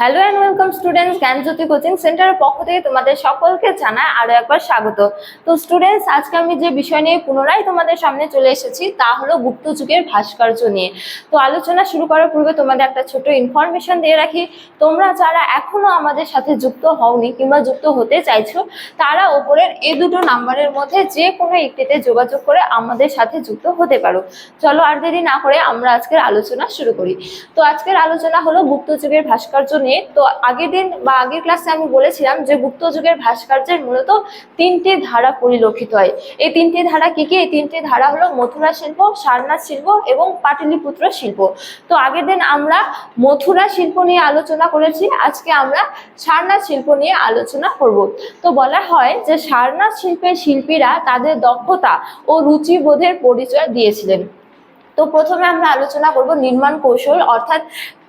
Hello and welcome students Gyanjyoti coaching সেন্টারের পক্ষ থেকে তোমাদের সকলকে জানায় আরও একবার স্বাগত। তো স্টুডেন্টস আজকে আমি যে বিষয় নিয়ে পুনরায় তোমাদের সামনে চলে এসেছি, তা হলো গুপ্ত যুগের ভাস্কর্য নিয়ে। তো আলোচনা শুরু করার পূর্বে তোমাদের একটা ছোট ইনফরমেশন দিয়ে রাখি, তোমরা যারা এখনও আমাদের সাথে যুক্ত হওনি কিংবা যুক্ত হতে চাইছো, তারা ওপরের এই দুটো নাম্বারের মধ্যে যে কোনো একটিতে যোগাযোগ করে আমাদের সাথে যুক্ত হতে পারো। চলো আর দেরি না করে আমরা আজকের আলোচনা শুরু করি। তো আজকের আলোচনা হলো গুপ্ত যুগের ভাস্কর্য নিয়ে, তো আগের দিন বা আগের ক্লাসে আমি বলেছিলাম যে গুপ্ত যুগের ভাস্কর্যের মূলত তিনটি ধারা পরিলক্ষিত হয়। এই তিনটি ধারা কি কি? এই তিনটি ধারা হলো মথুরা শিল্প, সারনাথ শিল্প এবং পাটলিপুত্র শিল্প। তো আগের দিন আমরা মথুরা শিল্প নিয়ে আলোচনা করেছি, আজকে আমরা সারনাথ শিল্প নিয়ে আলোচনা করব। তো বলা হয় যে সারনাথ শিল্পের শিল্পীরা তাদের দক্ষতা ও রুচিবোধের পরিচয় দিয়েছিলেন। তো প্রথমে আমরা আলোচনা করব নির্মাণ কৌশল, অর্থাৎ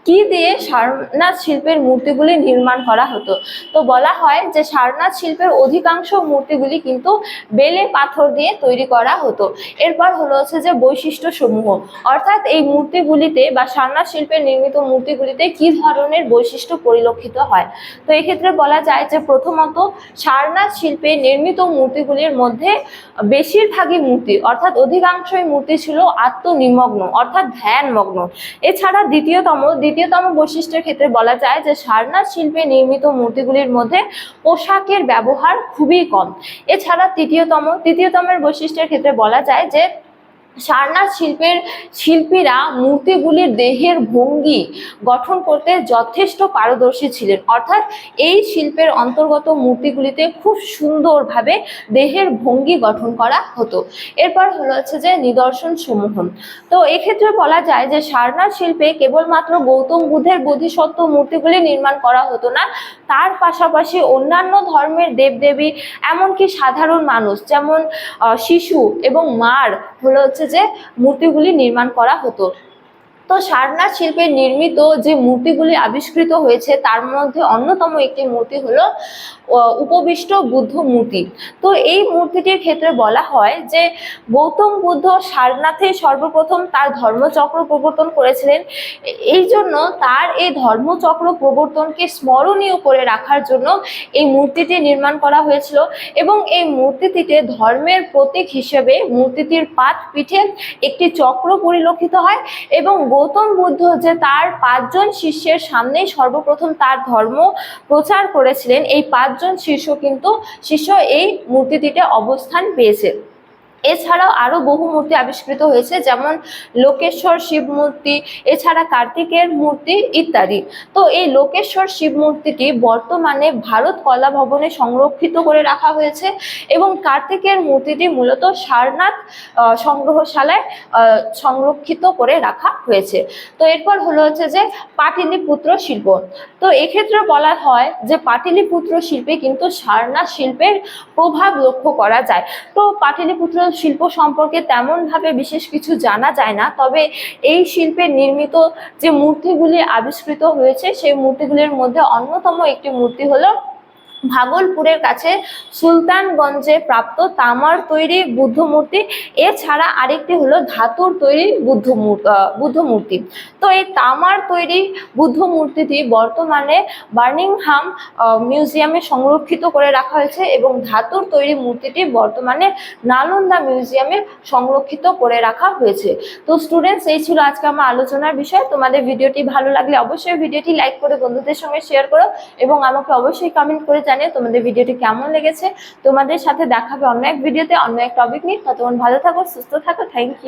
কি দিয়ে সারনাথ শিল্পের মূর্তিগুলি নির্মাণ করা হতো? তো বলা হয় যে সারনাথ শিল্পের অধিকাংশ মূর্তিগুলি কিন্তু বেলে পাথর দিয়ে তৈরি করা হতো। এরপর হলো হচ্ছে যে বৈশিষ্ট্য সমূহ অর্থাৎ এই মূর্তিগুলিতে বা সারনাথ শিল্পের নির্মিত মূর্তিগুলিতে কি ধরনের বৈশিষ্ট্য পরিলক্ষিত হয়? তো এক্ষেত্রে বলা যায় যে প্রথমত সারনাথ শিল্পে নির্মিত মূর্তিগুলির মধ্যে বেশিরভাগই মূর্তি, অর্থাৎ অধিকাংশই মূর্তি ছিল আত্মনিমগ্ন, অর্থাৎ ধ্যানমগ্ন। এছাড়া দ্বিতীয়তম দ্বিতীয়তম বৈশিষ্ট্যের ক্ষেত্রে বলা যায় যে সারনাথ শিল্পে নির্মিত মূর্তিগুলির মধ্যে পোশাকের ব্যবহার খুবই কম। এছাড়া তৃতীয়তম, তৃতীয়তমের বৈশিষ্ট্যের ক্ষেত্রে বলা যায় যে সারনাথ শিল্পের শিল্পীরা মূর্তিগুলির দেহের ভঙ্গি গঠন করতে যথেষ্ট পারদর্শী ছিলেন। অর্থাৎ এই শিল্পের অন্তর্গত মূর্তিগুলিতে খুব সুন্দরভাবে দেহের ভঙ্গি গঠন করা হতো। এরপর হলো হচ্ছে যে নিদর্শন সমূহ তো এক্ষেত্রে বলা যায় যে সারনাথ শিল্পে কেবলমাত্র গৌতম বুদ্ধের বোধিসত্ত্ব মূর্তিগুলি নির্মাণ করা হতো না, তার পাশাপাশি অন্যান্য ধর্মের দেবদেবী, এমনকি সাধারণ মানুষ যেমন শিশু এবং মার হলো হচ্ছে যে মূর্তিগুলি নির্মাণ করা হতো। তো সারনাথ শিল্পে নির্মিত যে মূর্তিগুলি আবিষ্কৃত হয়েছে, তার মধ্যে অন্যতম একটি মূর্তি হলো উপবিষ্ট বুদ্ধ মূর্তি। তো এই মূর্তিটির ক্ষেত্রে বলা হয় যে, গৌতম বুদ্ধ সারনাথে সর্বপ্রথম তার ধর্মচক্র প্রবর্তন করেছিলেন। এই জন্য তার এই ধর্মচক্র প্রবর্তনকে স্মরণীয় করে রাখার জন্য এই মূর্তিটি নির্মাণ করা হয়েছিল এবং এই মূর্তিটিতে ধর্মের প্রতীক হিসেবে মূর্তিটির পাত পিঠে একটি চক্র পরিলক্ষিত হয় এবং গৌতম বুদ্ধ যে তার পাঁচজন শিষ্যের সামনেই সর্বপ্রথম তার ধর্ম প্রচার করেছিলেন, এই পাঁচজন শিষ্য কিন্তু শিষ্য এই মূর্তিটিতে অবস্থান পেয়েছে। এছাড়াও আরও বহু মূর্তি আবিষ্কৃত হয়েছে, যেমন লোকেশ্বর শিব মূর্তি, এছাড়া কার্তিকের মূর্তি ইত্যাদি। তো এই লোকেশ্বর শিব মূর্তিটি বর্তমানে ভারত কলা ভবনে সংরক্ষিত করে রাখা হয়েছে এবং কার্তিকের মূর্তিটি মূলত সারনাথ সংগ্রহশালায় সংরক্ষিত করে রাখা হয়েছে। তো এরপর হলো হচ্ছে যে পাটিলিপুত্র শিল্প। তো এক্ষেত্রে বলা হয় যে পাটিলিপুত্র শিল্পে কিন্তু সারনাথ শিল্পের প্রভাব লক্ষ্য করা যায়। তো পাটিলিপুত্র শিল্প সম্পর্কে তেমনভাবে বিশেষ কিছু জানা যায় না, তবে এই শিল্পে নির্মিত যে মূর্তিগুলি আবিষ্কৃত হয়েছে, সেই মূর্তিগুলির মধ্যে অন্যতম একটি মূর্তি হলো ভাগলপুরের কাছে সুলতানগঞ্জে প্রাপ্ত তামার তৈরি বুদ্ধ মূর্তি এছাড়া আরেকটি হলো ধাতুর তৈরি বুদ্ধ বুদ্ধ মূর্তি তো এই তামার তৈরি বুদ্ধ মূর্তিটি বর্তমানে বার্নিংহাম মিউজিয়ামে সংরক্ষিত করে রাখা হয়েছে এবং ধাতুর তৈরি মূর্তিটি বর্তমানে নালন্দা মিউজিয়ামে সংরক্ষিত করে রাখা হয়েছে। তো স্টুডেন্টস এই ছিল আজকে আমার আলোচনার বিষয়। তোমাদের ভিডিওটি ভালো লাগলে অবশ্যই ভিডিওটি লাইক করে বন্ধুদের সঙ্গে শেয়ার করো এবং আমাকে অবশ্যই কমেন্ট করে জানিও তোমাদের ভিডিওটি কেমন লেগেছে। তোমাদের সাথে দেখাবে অন্য এক ভিডিওতে, অন্য এক টপিক নিয়ে। ততক্ষণ ভালো থাকো, সুস্থ থাকো। Thank you